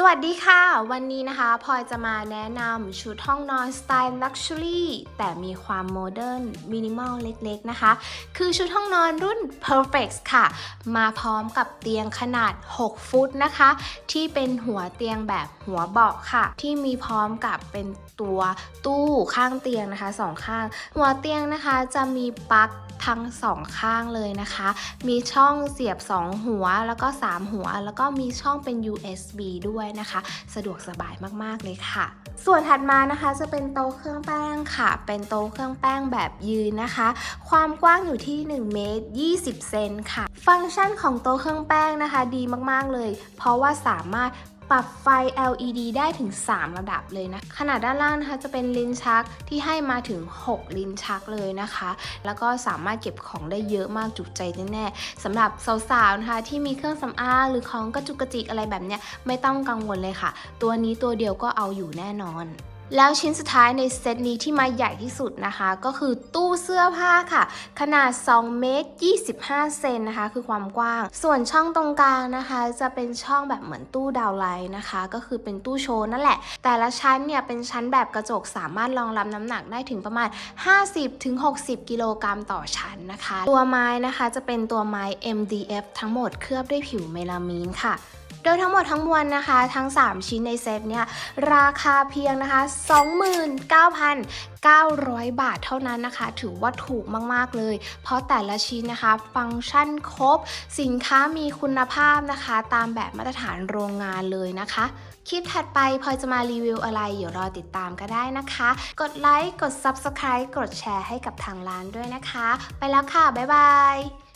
สวัสดีค่ะ วันนี้นะคะพลอยจะมาแนะนำชุดห้องนอนสไตล์ลักชัวรี่แต่มีความโมเดิร์นมินิมอลเล็กๆนะคะ คือชุดห้องนอนรุ่น Perfect ค่ะ มาพร้อมกับเตียงขนาด 6 ฟุตนะคะ ที่เป็นหัวเตียงแบบหัวเบาะค่ะ ที่มีพร้อมกับเป็นตัวตู้ข้างเตียงนะคะสองข้าง หัวเตียงนะคะจะมีปลั๊ก ทั้งสองข้างเลยนะคะ มีช่องเสียบ 2 หัวแล้วก็ 3 หัว แล้วก็มีช่องเป็น USB ด้วยนะคะ สะดวกสบายมากๆเลยค่ะ ส่วนถัดมานะคะจะเป็นโต๊ะเครื่องแป้งค่ะ เป็นโต๊ะเครื่องแป้งแบบยืนนะคะ ความกว้างอยู่ที่ 1 เมตร 20 เซนค่ะ ฟังก์ชันของโต๊ะเครื่องแป้งนะคะ ดีมากๆเลย เพราะว่าสามารถ ปรับไฟ LED ได้ถึง 3 ระดับเลยนะ ขนาดด้านล่างนะคะจะเป็นลิ้นชักที่ให้มาถึง 6 ลิ้นชักเลยนะคะ แล้วก็สามารถเก็บของได้เยอะมากจุใจแน่ๆสำหรับสาวๆนะคะที่มีเครื่องสำอางหรือของกระจุกกระจิกอะไรแบบเนี้ยไม่ต้องกังวลเลยค่ะ ตัวนี้ตัวเดียวก็เอาอยู่แน่นอน แล้วชิ้นสุดท้ายในเซตนี้ที่มาใหญ่ที่สุดนะคะ ก็คือตู้เสื้อผ้าค่ะ ขนาด2เมตร25 เซนนะคะ คือความกว้าง ส่วนช่องตรงกลางนะคะ จะเป็นช่องแบบเหมือนตู้ดาวไลน์นะคะ ก็คือเป็นตู้โชว์นั่นแหละ แต่ละชั้นเนี่ยเป็นชั้นแบบกระจกสามารถรองรับน้ำหนักได้ถึงประมาณ 50-60 กิโลกรัมต่อชั้นนะคะ ตัวไม้นะคะจะเป็นตัวไม้ MDF ทั้งหมดเคลือบด้วยผิวเมลามีนค่ะ โดยทั้งหมดทั้งมวลนะคะ ทั้ง 3 ชิ้นในเซตเนี่ยราคาเพียงนะคะ 29,900 บาทเท่านั้นนะคะ ถือว่าถูกมาก ๆ เลย เพราะแต่ละชิ้นนะคะ ฟังก์ชันครบ สินค้ามีคุณภาพนะคะ ตามแบบมาตรฐานโรงงานเลยนะคะ คลิปถัดไปพลอยจะมารีวิวอะไร เดี๋ยวรอติดตามก็ได้นะคะ กดไลค์กด Subscribe กดแชร์ให้กับทางร้านด้วยนะคะ ไปแล้วค่ะ บ๊ายบาย